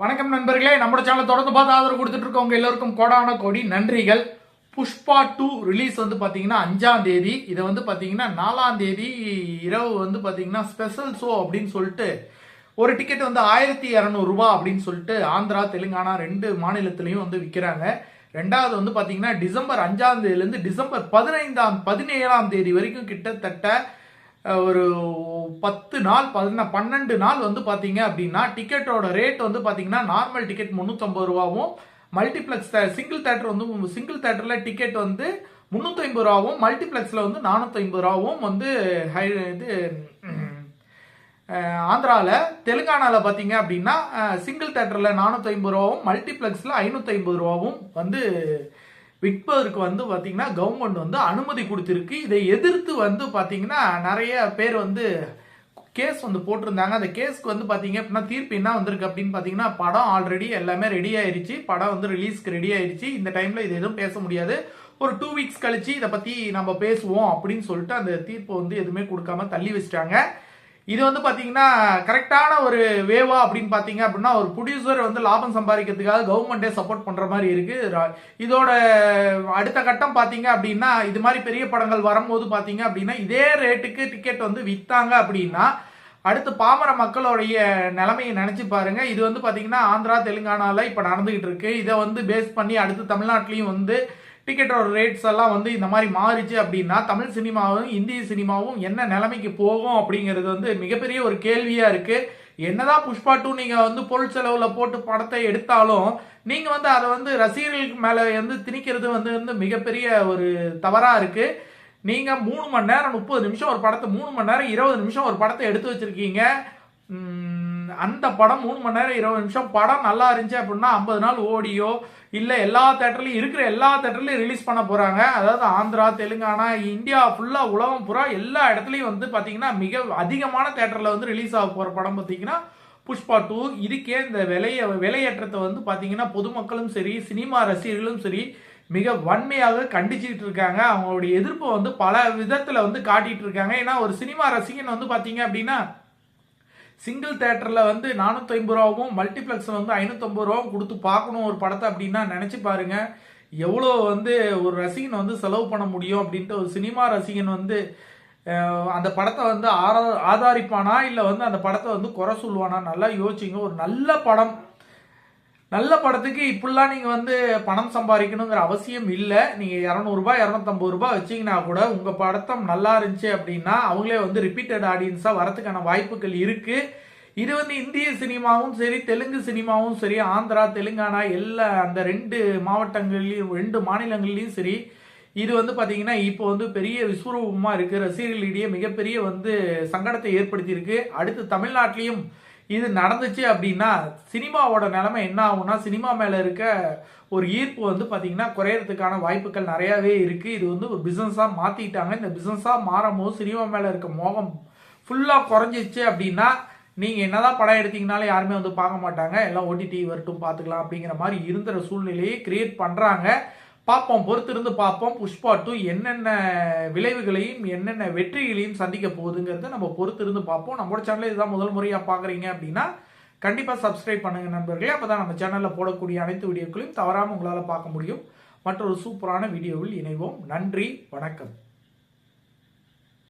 வணக்கம் நண்பர்களே நம்ம சேனல் தொடர்ந்து பார்த்து ஆதரவு கொடுத்துட்டு இருக்கவங்க எல்லோருக்கும் கோடான கோடி நன்றிகள். புஷ்பா டூ ரிலீஸ் வந்து பார்த்தீங்கன்னா அஞ்சாம் தேதி. இதை வந்து பார்த்தீங்கன்னா நாலாம் தேதி இரவு வந்து பார்த்தீங்கன்னா ஸ்பெஷல் ஷோ அப்படின்னு சொல்லிட்டு ஒரு டிக்கெட் வந்து ஆயிரத்தி இரநூறுபா அப்படின்னு சொல்லிட்டு ஆந்திரா தெலுங்கானா ரெண்டு மாநிலத்திலையும் வந்து விற்கிறாங்க ரெண்டாவது வந்து பார்த்தீங்கன்னா டிசம்பர் அஞ்சாம் தேதியிலேருந்து டிசம்பர் பதினைந்தாம் பதினேழாம் தேதி வரைக்கும் கிட்டத்தட்ட ஒரு பத்து நாள் பார்த்தீங்கன்னா பன்னெண்டு நாள் வந்து பார்த்தீங்க அப்படின்னா டிக்கெட்டோட ரேட் வந்து பார்த்தீங்கன்னா நார்மல் டிக்கெட் முந்நூற்றம்பது ரூபாவும் மல்டிப்ளெக்ஸ் சிங்கிள் தேட்டர் வந்து சிங்கிள் தேட்டரில் டிக்கெட் வந்து முந்நூற்றி ஐம்பது ரூபாவும் மல்டிப்ளெக்ஸில் வந்து நானூற்றி ஐம்பது ரூபாவும் வந்து ஹை இது ஆந்திராவில் தெலுங்கானாவில் பார்த்தீங்க அப்படின்னா சிங்கிள் தேட்டரில் நானூற்றி ஐம்பது ரூபாவும் மல்டிப்ளெக்ஸில் ஐநூற்றி ஐம்பது ரூபாவும் வந்து விற்பதற்கு வந்து பார்த்தீங்கன்னா கவர்மெண்ட் வந்து அனுமதி கொடுத்துருக்கு. இதை எதிர்த்து வந்து பார்த்தீங்கன்னா நிறைய பேர் வந்து கேஸ் வந்து போட்டிருந்தாங்க. அந்த கேஸ்க்கு வந்து பார்த்தீங்க அப்படின்னா தீர்ப்பு என்ன வந்திருக்கு அப்படின்னு பார்த்தீங்கன்னா படம் ஆல்ரெடி எல்லாமே ரெடி ஆயிடுச்சு படம் வந்து ரிலீஸ்க்கு ரெடி ஆயிடுச்சு இந்த டைமில் இது எதுவும் பேச முடியாது. ஒரு டூ வீக்ஸ் கழிச்சு இதை பற்றி நம்ம பேசுவோம் அப்படின்னு சொல்லிட்டு அந்த தீர்ப்பை வந்து எதுவுமே கொடுக்காம தள்ளி வச்சிட்டாங்க. இது வந்து பார்த்தீங்கன்னா கரெக்டான ஒரு வேவா அப்படின்னு பார்த்தீங்க அப்படின்னா ஒரு ப்ரொடியூசர் வந்து லாபம் சம்பாதிக்கிறதுக்காக கவர்மெண்டே சப்போர்ட் பண்ற மாதிரி இருக்கு. இதோட அடுத்த கட்டம் பார்த்தீங்க அப்படின்னா இது மாதிரி பெரிய படங்கள் வரும்போது பார்த்தீங்க அப்படின்னா இதே ரேட்டுக்கு டிக்கெட் வந்து வித்தாங்க அப்படின்னா அடுத்து பாமர மக்களுடைய நிலைமையை நினைச்சு பாருங்க. இது வந்து பார்த்தீங்கன்னா ஆந்திரா தெலுங்கானால இப்போ நடந்துகிட்டு இருக்கு. இதை வந்து பேஸ் பண்ணி அடுத்து தமிழ்நாட்டிலையும் வந்து டிக்கெட்டோட ரேட்ஸ் எல்லாம் வந்து இந்த மாதிரி மாறிச்சு அப்படின்னா தமிழ் சினிமாவும் இந்திய சினிமாவும் என்ன நிலைமைக்கு போகும் அப்படிங்கிறது வந்து மிகப்பெரிய ஒரு கேள்வியா இருக்கு. என்னதான் புஷ்பா டூ நீங்க வந்து பொருள் செலவுல போட்டு படத்தை எடுத்தாலும் நீங்க வந்து அதை வந்து ரசிகர்களுக்கு மேல வந்து திணிக்கிறது வந்து வந்து மிகப்பெரிய ஒரு தவறா இருக்கு. நீங்க மூணு மணி நேரம் முப்பது நிமிஷம் ஒரு படத்தை மூணு மணி நேரம் இருபது நிமிஷம் ஒரு படத்தை எடுத்து வச்சிருக்கீங்க. உம், அந்த படம் மூணு மணி நேரம் இருபது நிமிஷம். படம் நல்லா இருந்துச்சு அப்படின்னா ஐம்பது நாள் ஓடியோ இல்ல எல்லா தேட்டர்லயும் இருக்கிற எல்லா தேட்டர்லயும் ரிலீஸ் பண்ண போறாங்க. அதாவது ஆந்திரா தெலுங்கானா இந்தியா ஃபுல்லா உலகம் புறா எல்லா இடத்துலயும் வந்து பாத்தீங்கன்னா மிக அதிகமான தேட்டர்ல வந்து ரிலீஸ் ஆக போற படம் பாத்தீங்கன்னா புஷ்பா டூ இதுக்கே இந்த விலைய விலையேற்றத்தை வந்து பாத்தீங்கன்னா பொதுமக்களும் சரி சினிமா ரசிகர்களும் சரி மிக வன்மையாக கண்டிச்சுட்டு இருக்காங்க. அவங்களுடைய எதிர்ப்பை வந்து பல விதத்துல வந்து காட்டிட்டு இருக்காங்க. ஏன்னா ஒரு சினிமா ரசிகன் வந்து பாத்தீங்க அப்படின்னா சிங்கிள் தேட்டரில் வந்து நானூற்றி ஐம்பது ரூபாவும் மல்டிப்ளெக்ஸில் வந்து ஐநூற்றம்பது ரூபாவும் கொடுத்து பார்க்கணும் ஒரு படத்தை அப்படின்னா நினச்சி பாருங்க. எவ்வளோ வந்து ஒரு ரசிகன் வந்து செலவு பண்ண முடியும் அப்படின்ட்டு ஒரு சினிமா ரசிகன் வந்து அந்த படத்தை வந்து ஆரா ஆதாரிப்பானா? இல்லை வந்து அந்த படத்தை வந்து குறை சொல்லுவானா? நல்லா யோசிச்சுங்க. ஒரு நல்ல படம். நல்ல படத்துக்கு இப்படிலாம் நீங்கள் வந்து பணம் சம்பாதிக்கணுங்கிற அவசியம் இல்லை. நீங்கள் இரநூறுபா இரநூத்தம்பது ரூபாய் வச்சீங்கன்னா கூட உங்கள் படத்தம் நல்லா இருந்துச்சு அப்படின்னா அவங்களே வந்து ரிப்பீட்டட் ஆடியன்ஸாக வரதுக்கான வாய்ப்புகள் இருக்குது இது வந்து இந்திய சினிமாவும் சரி தெலுங்கு சினிமாவும் சரி ஆந்திரா தெலுங்கானா எல்லா அந்த ரெண்டு மாவட்டங்கள்லையும் ரெண்டு மாநிலங்கள்லையும் சரி இது வந்து பார்த்தீங்கன்னா இப்போ வந்து பெரிய விஸ்வரூபமாக இருக்குது ரசிகர்களிடையே மிகப்பெரிய வந்து சங்கடத்தை ஏற்படுத்தியிருக்கு. அடுத்து தமிழ்நாட்டிலையும் இது நடந்துச்சு அப்படின்னா சினிமாவோட நிலைமை என்ன ஆகும்னா சினிமா மேல இருக்க ஒரு ஈர்ப்பு வந்து பாத்தீங்கன்னா குறையறதுக்கான வாய்ப்புகள் நிறையவே இருக்கு. இது வந்து ஒரு பிசினஸா மாத்திட்டாங்க. இந்த பிசினஸா மாறும் போது சினிமா மேல இருக்க மோகம் ஃபுல்லா குறைஞ்சிச்சு அப்படின்னா நீங்க என்னதான் படம் எடுத்தீங்கனாலும் யாருமே வந்து பார்க்க மாட்டாங்க. எல்லாம் ஓடிடி வரட்டும் பார்த்துக்கலாம் அப்படிங்கிற மாதிரி இருந்த சூழ்நிலையை கிரியேட் பண்றாங்க. பார்ப்போம் பொறுத்திருந்து பார்ப்போம். புஷ்பா டூ என்னென்ன விளைவுகளையும் என்னென்ன வெற்றிகளையும் சந்திக்க போகுதுங்கிறத நம்ம பொறுத்திருந்து பார்ப்போம். நம்மளோட சேனலில் இதுதான் முதல் முறையாக பார்க்குறீங்க அப்படின்னா கண்டிப்பாக சப்ஸ்கிரைப் பண்ணுங்க நண்பர்களே. அப்போ தான் நம்ம சேனலில் போடக்கூடிய அனைத்து வீடியோக்களையும் தவறாமல் உங்களால் பார்க்க முடியும். மற்றொரு சூப்பரான வீடியோவில் இணைவோம். நன்றி வணக்கம்.